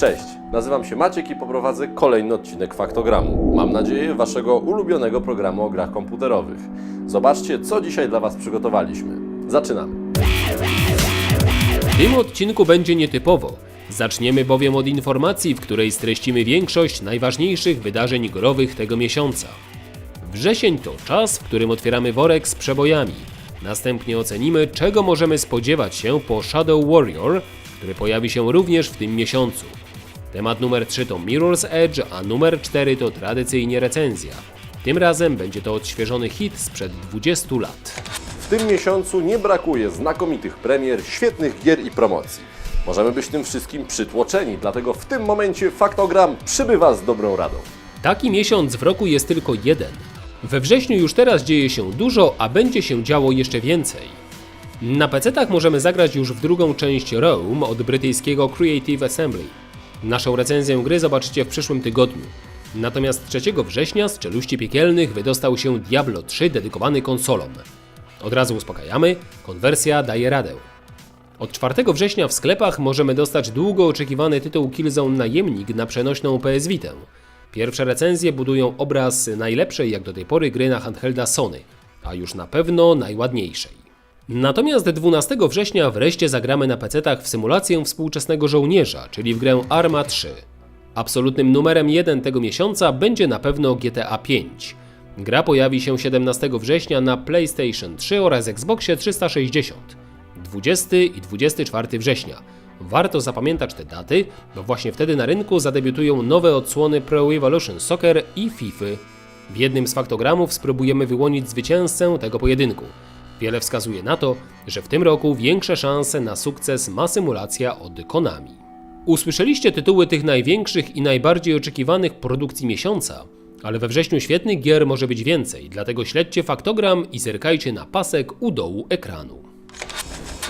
Cześć, nazywam się Maciek i poprowadzę kolejny odcinek Faktogramu. Mam nadzieję waszego ulubionego programu o grach komputerowych. Zobaczcie, co dzisiaj dla was przygotowaliśmy. Zaczynamy. W tym odcinku będzie nietypowo. Zaczniemy bowiem od informacji, w której streścimy większość najważniejszych wydarzeń growych tego miesiąca. Wrzesień to czas, w którym otwieramy worek z przebojami. Następnie ocenimy, czego możemy spodziewać się po Shadow Warrior, który pojawi się również w tym miesiącu. Temat numer 3 to Mirror's Edge, a numer 4 to tradycyjnie recenzja. Tym razem będzie to odświeżony hit sprzed 20 lat. W tym miesiącu nie brakuje znakomitych premier, świetnych gier i promocji. Możemy być tym wszystkim przytłoczeni, dlatego w tym momencie Faktogram przybywa z dobrą radą. Taki miesiąc w roku jest tylko jeden. We wrześniu już teraz dzieje się dużo, a będzie się działo jeszcze więcej. Na PC-tach możemy zagrać już w drugą część Rome od brytyjskiego Creative Assembly. Naszą recenzję gry zobaczycie w przyszłym tygodniu. Natomiast 3 września z czeluści piekielnych wydostał się Diablo 3 dedykowany konsolom. Od razu uspokajamy, konwersja daje radę. Od 4 września w sklepach możemy dostać długo oczekiwany tytuł Killzone Najemnik na przenośną PS Vitę. Pierwsze recenzje budują obraz najlepszej jak do tej pory gry na handhelda Sony, a już na pewno najładniejszej. Natomiast 12 września wreszcie zagramy na PC-tach w symulację współczesnego żołnierza, czyli w grę Arma 3. Absolutnym numerem 1 tego miesiąca będzie na pewno GTA 5. Gra pojawi się 17 września na PlayStation 3 oraz Xboxie 360. 20 i 24 września. Warto zapamiętać te daty, bo właśnie wtedy na rynku zadebiutują nowe odsłony Pro Evolution Soccer i FIFA. W jednym z faktogramów spróbujemy wyłonić zwycięzcę tego pojedynku. Wiele wskazuje na to, że w tym roku większe szanse na sukces ma symulacja od Konami. Usłyszeliście tytuły tych największych i najbardziej oczekiwanych produkcji miesiąca, ale we wrześniu świetnych gier może być więcej, dlatego śledźcie faktogram i zerkajcie na pasek u dołu ekranu.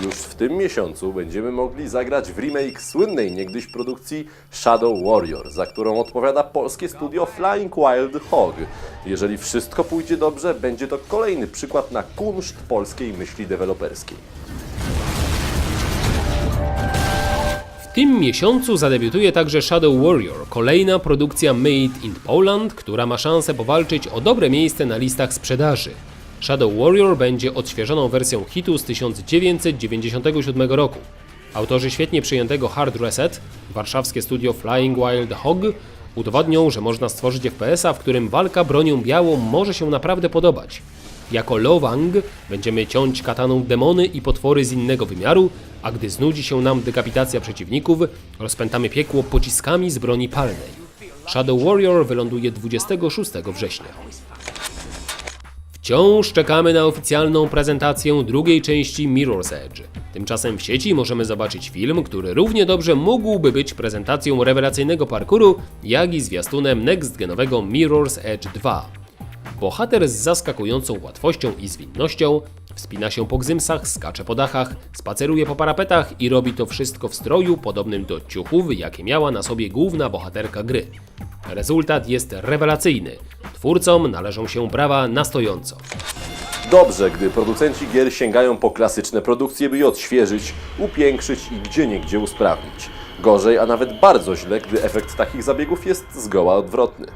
Już w tym miesiącu będziemy mogli zagrać w remake słynnej niegdyś produkcji Shadow Warrior, za którą odpowiada polskie studio Flying Wild Hog. Jeżeli wszystko pójdzie dobrze, będzie to kolejny przykład na kunszt polskiej myśli deweloperskiej. W tym miesiącu zadebiutuje także Shadow Warrior, kolejna produkcja Made in Poland, która ma szansę powalczyć o dobre miejsce na listach sprzedaży. Shadow Warrior będzie odświeżoną wersją hitu z 1997 roku. Autorzy świetnie przyjętego Hard Reset, warszawskie studio Flying Wild Hog, udowodnią, że można stworzyć FPS-a, w którym walka bronią białą może się naprawdę podobać. Jako Lowang będziemy ciąć kataną demony i potwory z innego wymiaru, a gdy znudzi się nam dekapitacja przeciwników, rozpętamy piekło pociskami z broni palnej. Shadow Warrior wyląduje 26 września. Wciąż czekamy na oficjalną prezentację drugiej części Mirror's Edge. Tymczasem w sieci możemy zobaczyć film, który równie dobrze mógłby być prezentacją rewelacyjnego parkouru, jak i zwiastunem next-genowego Mirror's Edge 2. Bohater z zaskakującą łatwością i zwinnością wspina się po gzymsach, skacze po dachach, spaceruje po parapetach i robi to wszystko w stroju podobnym do ciuchów, jakie miała na sobie główna bohaterka gry. Rezultat jest rewelacyjny. Twórcom należą się brawa na stojąco. Dobrze, gdy producenci gier sięgają po klasyczne produkcje, by je odświeżyć, upiększyć i gdzieniegdzie usprawnić. Gorzej, a nawet bardzo źle, gdy efekt takich zabiegów jest zgoła odwrotny.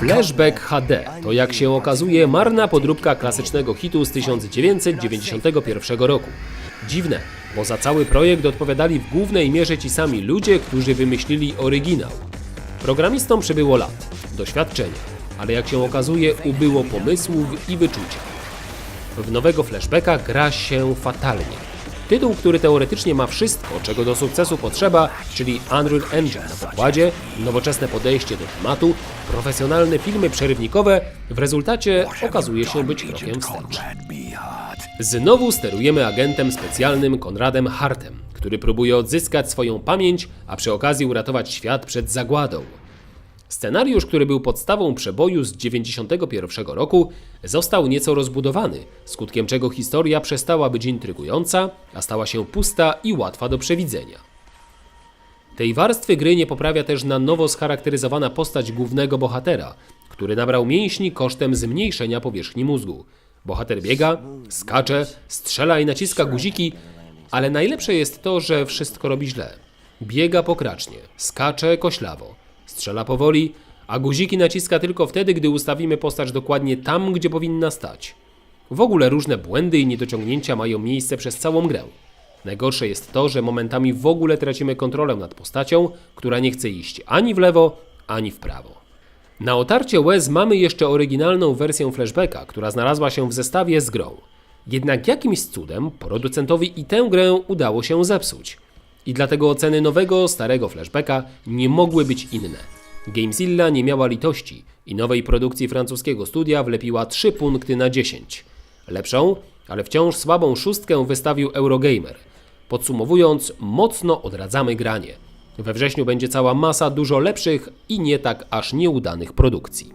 Flashback HD to jak się okazuje marna podróbka klasycznego hitu z 1991 roku. Dziwne, bo za cały projekt odpowiadali w głównej mierze ci sami ludzie, którzy wymyślili oryginał. Programistom przybyło lat, doświadczenia, ale jak się okazuje ubyło pomysłów i wyczucia. W nowego flashbacka gra się fatalnie. Tytuł, który teoretycznie ma wszystko, czego do sukcesu potrzeba, czyli Unreal Engine na pokładzie, nowoczesne podejście do tematu, profesjonalne filmy przerywnikowe, w rezultacie okazuje się być krokiem wstecz. Znowu sterujemy agentem specjalnym Konradem Hartem, który próbuje odzyskać swoją pamięć, a przy okazji uratować świat przed zagładą. Scenariusz, który był podstawą przeboju z 1991 roku, został nieco rozbudowany, skutkiem czego historia przestała być intrygująca, a stała się pusta i łatwa do przewidzenia. Tej warstwy gry nie poprawia też na nowo scharakteryzowana postać głównego bohatera, który nabrał mięśni kosztem zmniejszenia powierzchni mózgu. Bohater biega, skacze, strzela i naciska guziki, ale najlepsze jest to, że wszystko robi źle. Biega pokracznie, skacze koślawo, strzela powoli, a guziki naciska tylko wtedy, gdy ustawimy postać dokładnie tam, gdzie powinna stać. W ogóle różne błędy i niedociągnięcia mają miejsce przez całą grę. Najgorsze jest to, że momentami w ogóle tracimy kontrolę nad postacią, która nie chce iść ani w lewo, ani w prawo. Na otarcie łez mamy jeszcze oryginalną wersję flashbacka, która znalazła się w zestawie z grą. Jednak jakimś cudem producentowi i tę grę udało się zepsuć. I dlatego oceny nowego, starego flashbacka nie mogły być inne. Gamezilla nie miała litości i nowej produkcji francuskiego studia wlepiła 3 punkty na 10. Lepszą, ale wciąż słabą szóstkę wystawił Eurogamer. Podsumowując, mocno odradzamy granie. We wrześniu będzie cała masa dużo lepszych i nie tak aż nieudanych produkcji.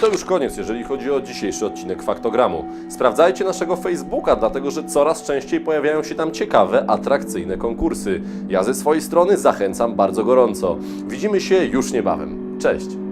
To już koniec, jeżeli chodzi o dzisiejszy odcinek Faktogramu. Sprawdzajcie naszego Facebooka, dlatego że coraz częściej pojawiają się tam ciekawe, atrakcyjne konkursy. Ja ze swojej strony zachęcam bardzo gorąco. Widzimy się już niebawem. Cześć!